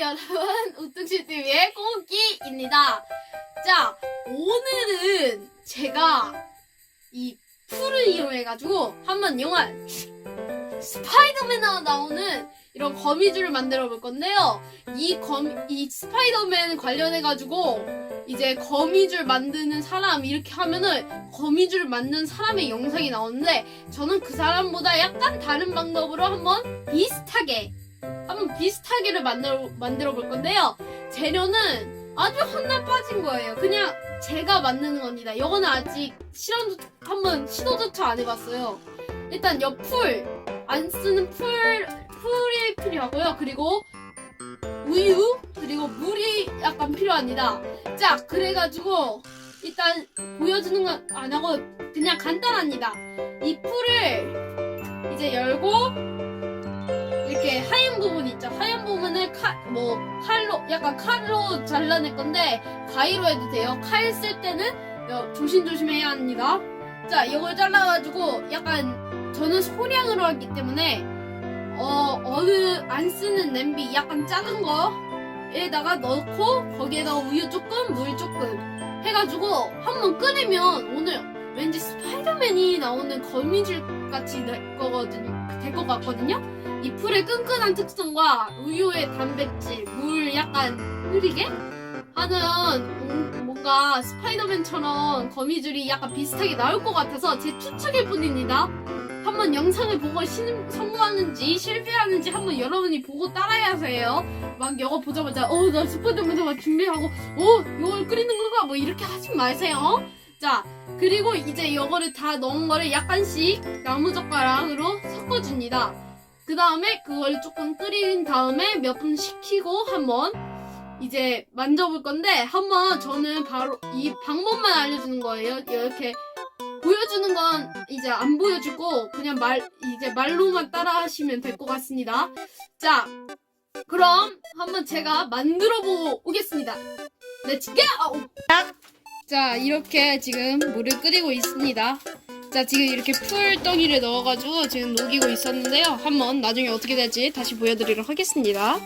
여러분, 우뚱씨TV의 꼬기입니다. 자, 오늘은 제가 이 풀을 이용해가지고 한번 영화 스파이더맨에 나오는 이런 거미줄을 만들어 볼 건데요. 이 거미, 이 스파이더맨 관련해가지고 이제 거미줄 만드는 사람 이렇게 하면은 거미줄 만드는 사람의 영상이 나오는데 저는 그 사람보다 약간 다른 방법으로 한번 비슷하게 한번 비슷하게를 만들어 만들어 볼 건데요. 재료는 아주 한날 빠진 거예요. 그냥 제가 만드는 겁니다. 이거는 아직 실험 한번 시도조차 안 해봤어요. 일단 옆풀 안 쓰는 풀 풀이 필요하고요. 그리고 우유 그리고 물이 약간 필요합니다. 자 그래가지고 일단 보여주는 건 안 하고 그냥 간단합니다. 이 풀을 이제 열고 부분 있죠. 하얀 부분을 칼, 뭐, 칼로, 약간 칼로 잘라낼 건데, 가위로 해도 돼요. 칼 쓸 때는 어, 조심조심 해야 합니다. 자, 이걸 잘라가지고, 약간, 저는 소량으로 하기 때문에, 어, 어느, 안 쓰는 냄비, 약간 작은 거 에다가 넣고, 거기에다가 우유 조금, 물 조금 해가지고, 한번 끓이면, 오늘 왠지 스파이더맨이 나오는 거미줄 같이 될 거거든요. 될 것 같거든요? 이 풀의 끈끈한 특성과 우유의 단백질, 물 약간 흐리게 하는 음, 뭔가 스파이더맨처럼 거미줄이 약간 비슷하게 나올 것 같아서 제 추측일 뿐입니다. 한번 영상을 보고 신- 성공하는지 실패하는지 한번 여러분이 보고 따라야 해요. 막 이거 보자마자 어나 스파이더맨 막 준비하고 어 이걸 끓이는 건가 뭐 이렇게 하지 마세요. 자 그리고 이제 이거를 다 넣은 거를 약간씩 나무젓가락으로 섞어줍니다. 그 다음에 그걸 조금 끓인 다음에 몇 분 식히고 한번 이제 만져볼 건데 한번 저는 바로 이 방법만 알려주는 거예요. 이렇게 보여주는 건 이제 안 보여주고 그냥 말 이제 말로만 따라하시면 될 것 같습니다. 자, 그럼 한번 제가 만들어 보고 오겠습니다. 렛츠 고! 자, 이렇게 지금 물을 끓이고 있습니다. 자, 지금 이렇게 풀덩이를 넣어가지고 지금 녹이고 있었는데요. 한번 나중에 어떻게 될지 다시 보여드리도록 하겠습니다.